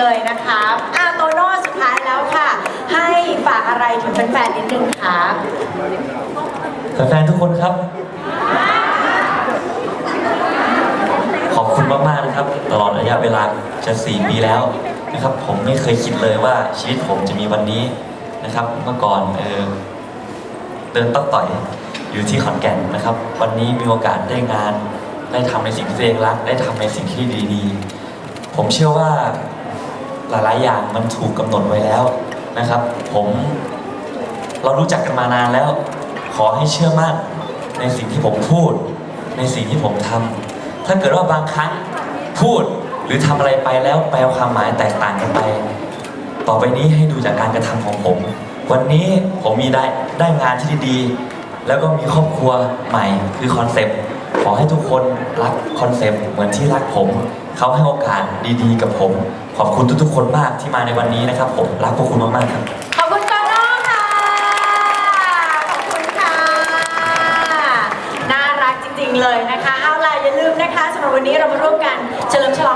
เลยนะครับอ่าโตโน่สุดท้ายแล้วค่ะ ให้ฝากอะไรถึงแฟนๆนิดนึงครับแฟนๆทุกคนครับ ขอบคุณมากๆนะครับ ตลอดระยะเวลาจะสี่ปีแล้วนะครับ ผมไม่เคยคิดเลยว่าชีวิตผมจะมีวันนี้นะครับ เมื่อก่อนเออเดินต๊อกต่อยอยู่ที่ขอนแก่นนะครับ วันนี้มีโอกาสได้งาน ได้ทำในสิ่งที่ตัวเองรัก ได้ทำในสิ่งที่ดีๆ ผมเชื่อว่า หลายๆ อย่างมันถูกกำหนดไว้แล้วนะครับ ผมเรารู้จักกันมานานแล้ว ขอให้เชื่อมั่นในสิ่งที่ผมพูด ในสิ่งที่ผมทำถ้าเกิดว่าบางครั้งพูดหรือทำอะไรไปแล้วแปลความหมายแตกต่างกันไป ต่อไปนี้ให้ดูจากการกระทำของผม วันนี้ผมมีได้ได้งานที่ดีๆแล้วก็มีครอบครัวใหม่คือคอนเซปต์ ขอให้ทุกคนรักคอนเซปต์เหมือนที่รักผม เขาให้โอกาสดีๆ กับผม ขอบคุณทุกๆ คนมากที่มาในวันนี้นะครับ ผมรักพวกคุณมากๆครับ ขอบคุณโตโน่ค่ะ ขอบคุณค่ะ น่ารักจริงๆเลยนะคะ เอาล่ะอย่าลืมนะคะสำหรับวันนี้เรามาร่วมกันเฉลิมฉลอง